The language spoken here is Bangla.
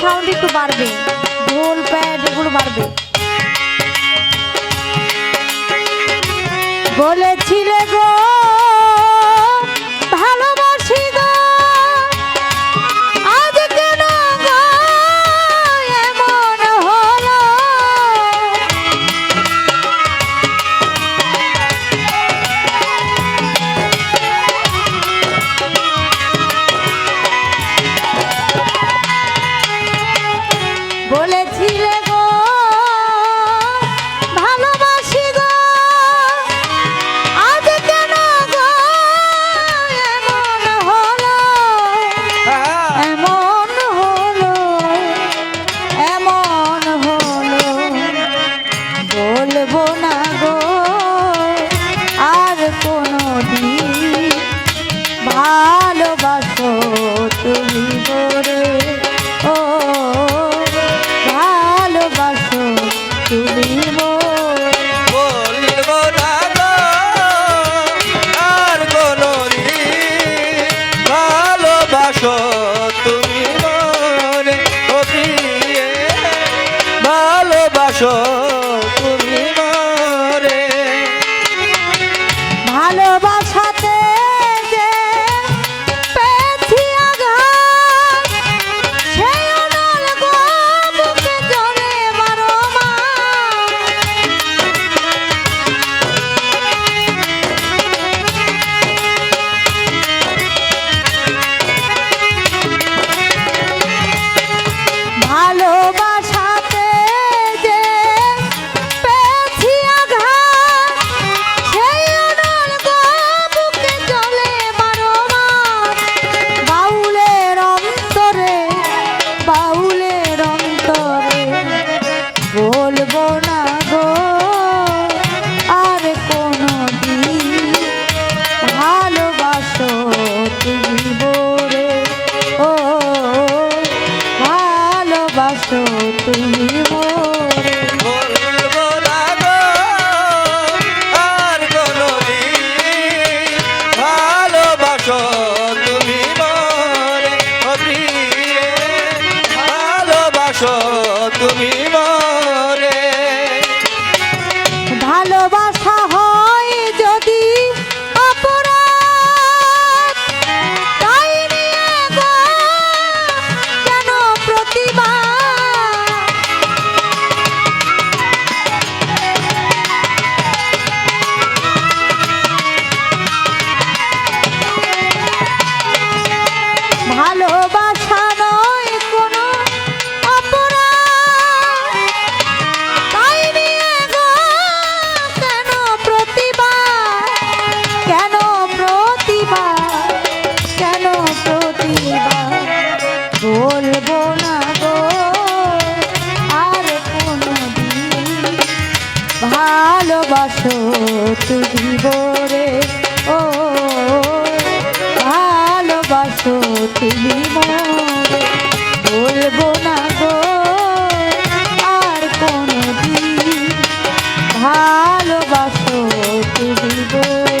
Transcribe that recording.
সাউন্ড একটু বাড়বে। ঢোল প্যাড এগুলো বাড়বে। বলেছিলে গো ভালোবাসা তুমি? ভালোবাসো তুমি মোরে ও, ভালোবাসো তুমি মোরে বলব না গো, আর কোনো দিন ভালোবাসো তুমি মোরে